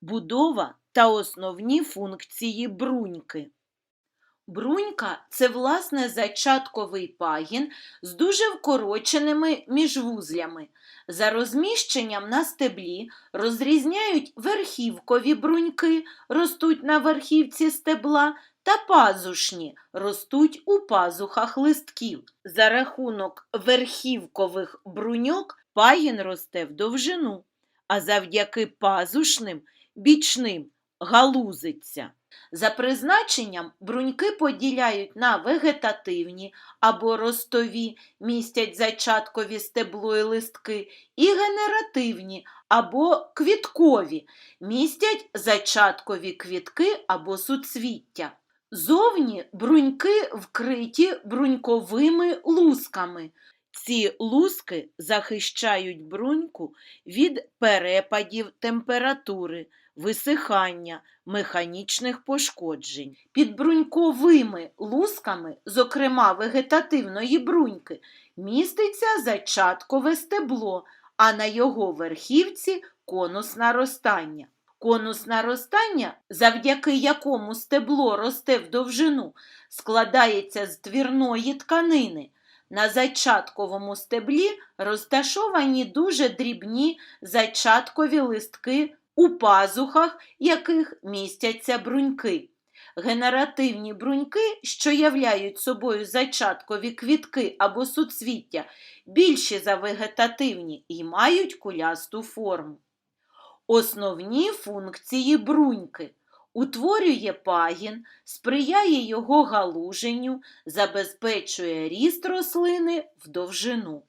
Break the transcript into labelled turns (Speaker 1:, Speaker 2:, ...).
Speaker 1: Будова та основні функції бруньки. Брунька це власне зачатковий пагін з дуже вкороченими міжвузлями. За розміщенням на стеблі розрізняють верхівкові бруньки, ростуть на верхівці стебла, та пазушні ростуть у пазухах листків. За рахунок верхівкових бруньок пагін росте в довжину, а завдяки пазушним бічним галузиться. За призначенням бруньки поділяють на вегетативні або ростові, містять зачаткові стебло і листки, і генеративні або квіткові, містять зачаткові квітки або суцвіття. Зовні бруньки вкриті бруньковими лусками. Ці луски захищають бруньку від перепадів температури, висихання, механічних пошкоджень. Під бруньковими лусками, зокрема вегетативної бруньки, міститься зачаткове стебло, а на його верхівці конус наростання. Конус наростання, завдяки якому стебло росте в довжину, складається з твірної тканини. На зачатковому стеблі розташовані дуже дрібні зачаткові листки, у пазухах яких містяться бруньки. Генеративні бруньки, що являють собою зачаткові квітки або суцвіття, більші за вегетативні і мають кулясту форму. Основні функції бруньки утворює пагін, сприяє його галуженню, забезпечує ріст рослини в довжину.